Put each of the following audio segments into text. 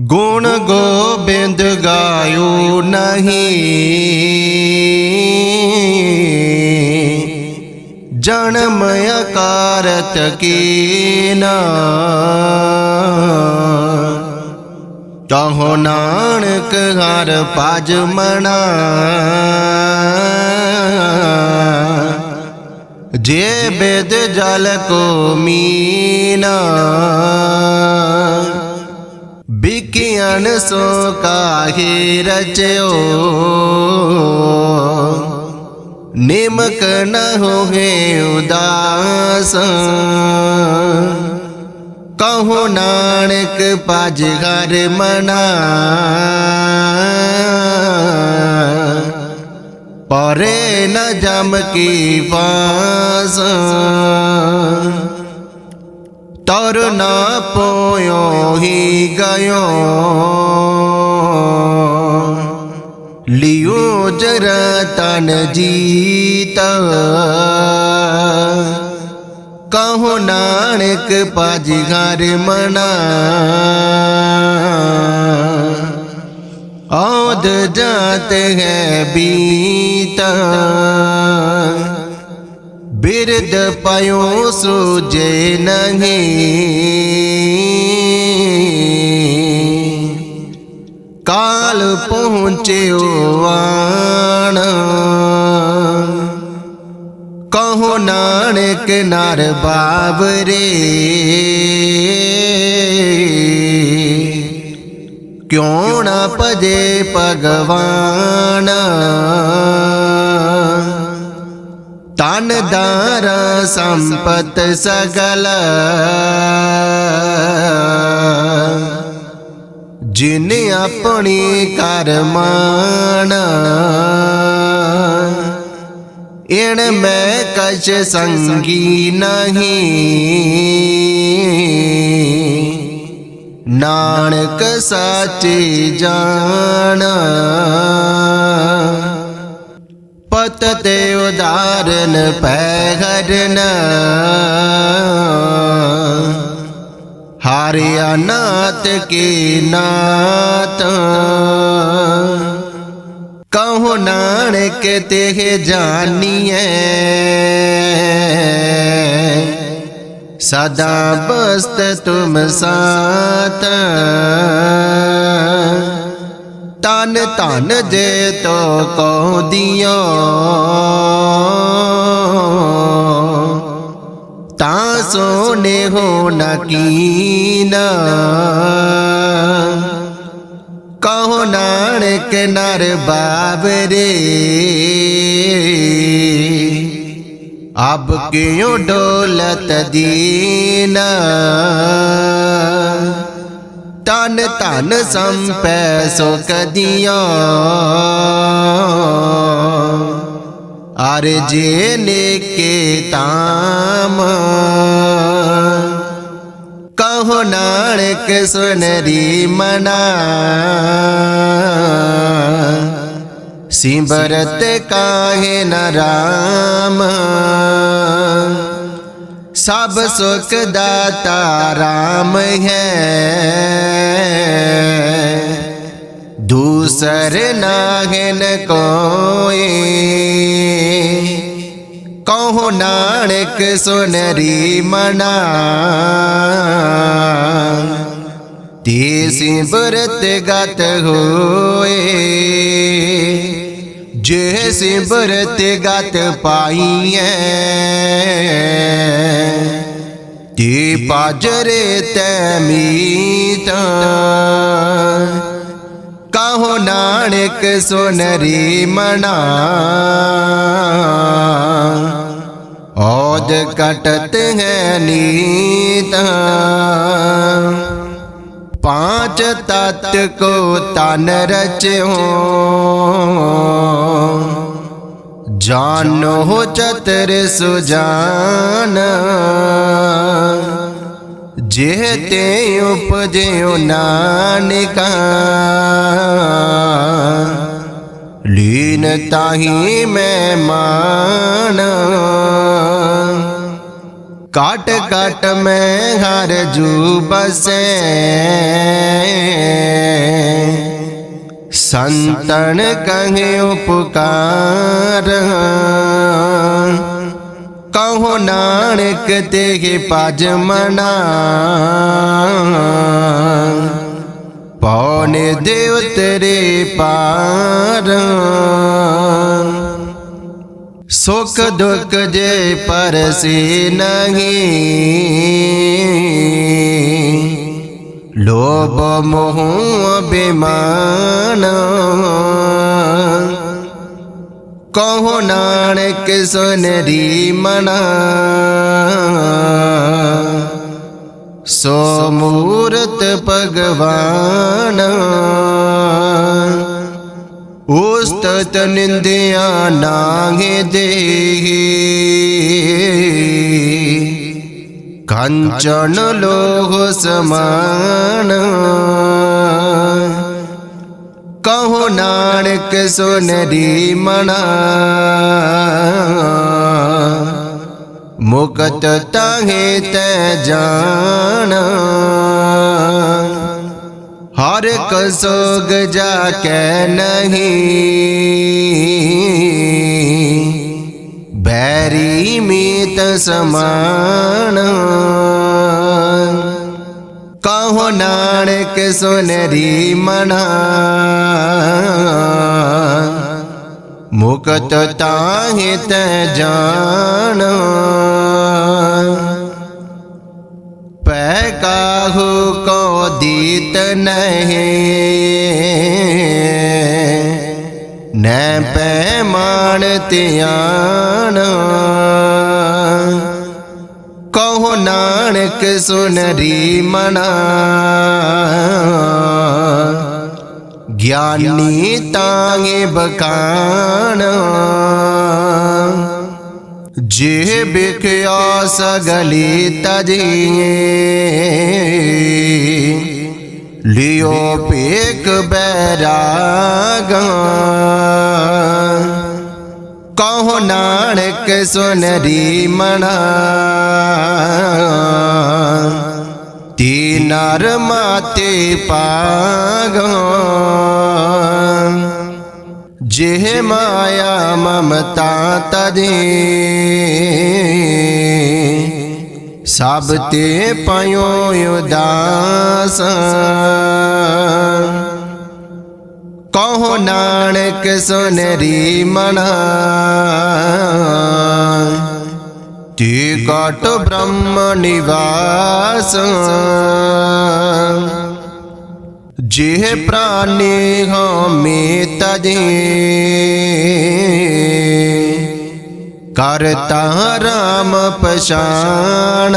ਗੁਣ ਗੋਬਿੰਦ ਗਾਇਓ ਨਹੀਂ। ਜਨਮ ਅਕਾਰਤ ਕੀਨਾ ਕਹੋ ਨਾਨਕ ਹਰ ਭਜ ਮਣਾ ਜੇ ਬੇਦ ਜਲ ਕੋ ਮੀਨਾ। ਬਿਕਿਆਨ ਸੋ ਕਾਹੇ ਰਚਿਓ। ਨਿਮਕ ਨ ਹੋਏ ਉਦਾਸ। ਕਹੋ ਨਾਨਕ ਪਜ ਘਰ ਮਨਾ। ਪਰੇ ਨ ਜਮ ਕੀ ਪਾਸ ਤਰ ਨਾ ਪੋਇਓ ਹੀ ਗਇਓ। ਲਿਓ ਜਰਾ ਤਨ ਜੀਤ। ਕਹੋ ਨਾਨਕ ਪਜ ਘਰ ਮਨਾ। ਔਦ ਜਾਤ ਹੈ ਬੀਤਾ। ਬਿਰਦ ਪਇਓ ਸੂਜੇ ਨਹੀਂ। ਕਾਲ ਪਹੁੰਚਿਓ ਆਣ। ਕਹੋ ਨਾਨਕ ਨਰ ਬਾਬਰੇ ਕਿਉਂ ਨਾ ਭਜੇ ਭਗਵਾਨ? ਤਨ ਦਾਰ ਸੰਪਤ ਸਗਲ ਜਿਨ ਆਪਣੀ ਕਰਮਾਨ ਇਣ ਮੈਂ ਕਛ ਸੰਗੀ ਨਹੀਂ ਨਾਨਕ ਸਾਚੇ ਜਾਣ ਪਤ ਤੇ ਉਦਾਰਨ ਪੈ ਹਰਨ ਹਾਰਿਆ ਨਾਤ ਕੀ ਨਾਤ ਕਹੋ ਨਾਨਕ ਤੇ ਜਾਨੀਐ। ਸਦਾ ਬਸਤ ਤੁਮ ਸਾਥ। ਤਨ ਧਨ ਜੇ ਤੋ ਕੋ ਦਿਓ ਤਾਂ ਸੋਨੇ ਹੋ ਨ ਕੀਨਾ ਕਹੋ ਨਾਨਕ ਨਰ ਬਾਬਰੇ ਅਬ ਕਿਉ ਡੋਲਤ ਦੀਨਾ ਤਨ ਧਨ ਸੰਪੈ ਸੁਖ ਦਿਓ ਅਰ ਜੇ ਨੇਕੇ ਤਾਮ ਕਹੋ ਨਾਨਕ ਸੁਨਰੀ ਮਨਾ। ਸਿਮਰਤ ਕਾਹੇ ਨ ਰਾਮ। ਸਭ ਸੁਖ ਦਾਤਾ ਰਾਮ ਹੈ। ਦੂਸਰ ਨਾਹਨ ਕੋਏ। ਕਹੋ ਨਾਨਕ ਸੁਨਰੀ ਮਨਾ। ਤੇ ਸਿਮਰਤ ਗਤ ਹੋਏ। ਜੇ ਸਿਮਰਤ ਗਤ ਪਾਈਐ, ਤੇ ਪਾਜਰੇ ਤੈ ਮੀਤ। ਕਹੋ ਨਾਨਕ ਸੁਨਰੀ ਮਨਾ। ਔਦ ਕਟਤ ਹੈ ਨੀਤ। ਪਾਂਚ ਤਤ ਕੋ ਤਨ ਰਚਿਓ। ਜਾਨੋ ਚਤਰ ਸੁਜਾਨ। ਜੇ ਤੇ ਉਪਜਿਓ ਨਾਨਕਾ। ਲੀਨ ਤਾਹੀ ਮੈਂ ਮਾਨ ਕਾਟ ਕਾਟ ਮੈਂ ਹਰ ਜੂ ਬਸੈ ਸੰਤਨ ਕਹੇ ਉਪਕਾਰ। ਕਹੋ ਨਾਨਕ ਤੇ ਭਜ ਮਨਾ। ਪੌਨੇ ਦੇਵ ਤੇਰੇ ਪਾਰ। ਸੁਖ ਦੁਖ ਜੇ ਪਰਸੀ ਨਹੀਂ। ਲੋਭ ਮੋਹ ਅਭਿਮਾਨ ਕਹੋ ਨਾਨਕ ਸੁਨਰੀ ਮਨਾ। ਸੋ ਮੂਰਤ ਭਗਵਾਨ ਉਸਤਤ ਨਿੰਦਿਆ ਨਾਗੇ ਦੇਹੀ। ਕੰਚਨ ਲੋਹ ਸਮਾਨ। ਕਹੋ ਨਾਨਕ ਸੁਨਰੀ ਮਨਾ ਮੁਕਤ ਤਾਹੇ ਤੈ ਜਾਣ ਹਰ ਕਸੋਗ ਜਾ ਕੇ ਨਹੀਂ ਬੈਰੀ ਮੀਤ ਸਮਾਨ ਕਹੋ ਨਾਨਕ ਸੁਨਰੀ ਮਨਾ। ਮੁਕਤ ਤਾਹੇ ਤੈ ਜਾਣ ਪੈ ਕਾਹੂ ਕੋ ਦੀਤ ਨਹੀਂ। ਨੈ ਪੈ ਮਾਨ ਕਹੋ ਨਾਨਕ ਸੁਨਰੀ ਮਨਾ। ਗਿਆਨੀ ਤਾਂਗੇ ਬਖਾਨ। ਜੇ ਬਿਖਿਆ ਸਗਲੀ ਤਜੀਏ। ਲਿਓ ਪੇਕ ਬੈਰਾਗ। ਕਹੋ ਨਾਨਕ ਸੁਨਰੀ ਮਣਾ। ਤੀ ਨਰ ਮਾਤੇ ਪਾਗ। ਜਿਹ ਮਾਇਆ ਮਮਤਾ ਤਜੇ ਸਭ ਤੇ ਪਇਓ ਉਦਾਸ। ਕਹੋ ਨਾਨਕ ਸੁਨਰੀ ਮਨਾ। ਤੀ ਕਟ ਬ੍ਰਹਮ ਨਿਵਾਸ। ਜਿਹ ਪ੍ਰਾਨੀ ਹਮੇ ਤਜੇ। ਕਰਤਾ ਰਾਮ ਪਛਾਣ।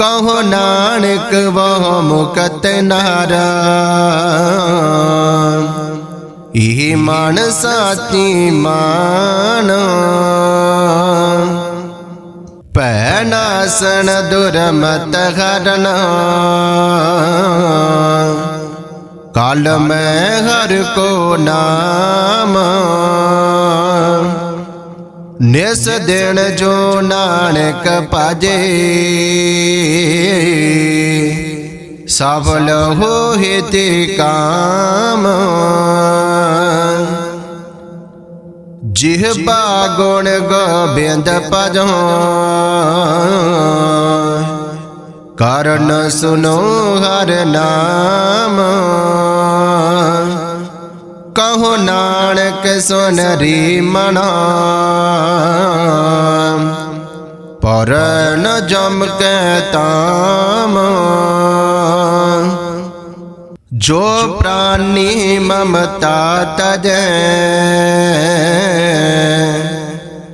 ਕਹੋ ਨਾਨਕ, ਵਹ ਮੁਕਤ ਨਾਰਾ ਇਹ ਮਨ ਸਾਚੀ ਮਾਨ। ਭੈ ਨਾਸਨ ਦੁਰਮਤ ਹਰਨਾ। ਕਾਲ ਮੈਂ ਹਰ ਕੋ ਨਾਮ। ਨਿਸ ਦਿਨ ਜੋ ਨਾਨਕ ਭਜੇ ਸਫਲ ਹੋਏ ਤੇ ਕਾਮ। ਜਿਹਬਾ ਗੁਣ ਗੋਬਿੰਦ ਭਜੋ। ਕਰਨ ਸੁਨੋ ਹਰ ਨਾਮ। ਕਹੋ ਨਾਨਕ ਸੁਨਰੀ ਮਣਾ ਪਰ ਨ ਜਮ ਕੈ ਤਾਮ। ਜੋ ਪ੍ਰਾਨੀ ਮਮਤਾ ਤਜੈ।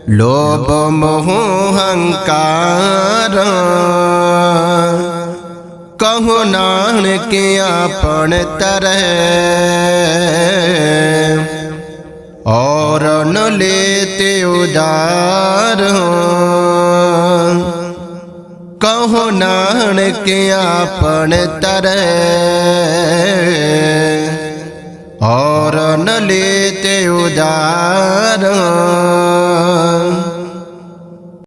ਲੋਭ ਮੋਹ ਹੰਕਾਰ। ਕਹੋ ਨਾਨਕ ਆਪਣ ਤਰੈ। ਔਰ ਨ ਲੇਤੇ ਉਦਾਰ ਕਹੋ ਨਾਨਕ ਆਪਣ ਤਰੈ। ਔਰ ਨ ਲੇਤੇ ਉਦਾਰ